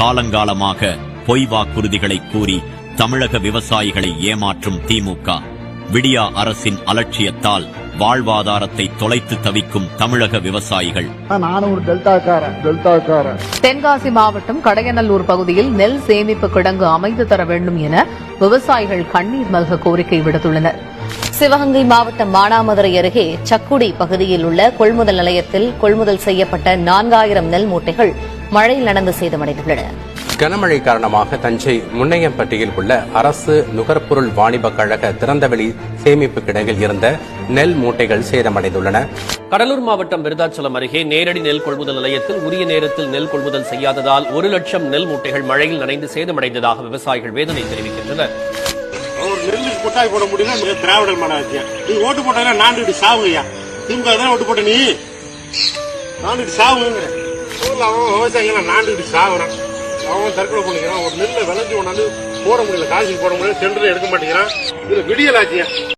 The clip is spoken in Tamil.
காலங்காலமாக பொய் வாக்குறுதிகளை கூறி தமிழக விவசாயிகளை ஏமாற்றும் திமுக. விடியா அரசின் அலட்சியத்தால் வாழ்வாதாரத்தை தொலைத்து தவிக்கும் தமிழக விவசாயிகள். தென்காசி மாவட்டம் கடையநல்லூர் பகுதியில் நெல் சேமிப்பு கிடங்கு அமைத்து தர வேண்டும் என விவசாயிகள் கண்ணீர் மல்க கோரிக்கை விடுத்துள்ளனர். சிவகங்கை மாவட்டம் மானாமதுரை அருகே சக்குடி பகுதியில் உள்ள கொள்முதல் நிலையத்தில் கொள்முதல் செய்யப்பட்ட நான்காயிரம் நெல் மூட்டைகள் மழையில் நடந்து சேதமடைந்துள்ளன. கனமழை காரணமாக தஞ்சை முன்னையம்பட்டியில் உள்ள அரசு நுகர்பொருள் வாணிப கழக திறந்தவெளி சேமிப்பு கிடங்கில் இருந்த நெல் மூட்டைகள் சேதமடைந்துள்ளன. கடலூர் மாவட்டம் விருதாச்சலம் அருகே நேரடி நெல் கொள்முதல் நிலையத்தில் உரிய நேரத்தில் நெல் கொள்முதல் செய்யாததால் ஒரு லட்சம் நெல் மூட்டைகள் மழையில் நனைந்து சேதமடைந்ததாக விவசாயிகள் வேதனை தெரிவிக்கின்றனர். ஒரு நெல்லுக்கு கொட்டாய் போட முடியல மிக திராவிடர் மாடாச்சியா நீ ஓட்டு போட்டா நாண்டுகிட்டு சாவுங்கய்யா. திமுக தானே ஓட்டு போட்ட நீ? நாண்டுகிட்டு சாவுங்க ஊரில் அவன் விவசாயிகள்லாம் நாண்டுக்கிட்டு சாகுறான். அவன் தற்கொலை பண்ணிக்கிறான். ஒரு நெல்லை விளைஞ்சி கொண்டாந்து போட முடியல காசுக்கு போட முடியல டெண்டர் எடுக்க மாட்டேங்கிறான். இது விடியலாச்சியா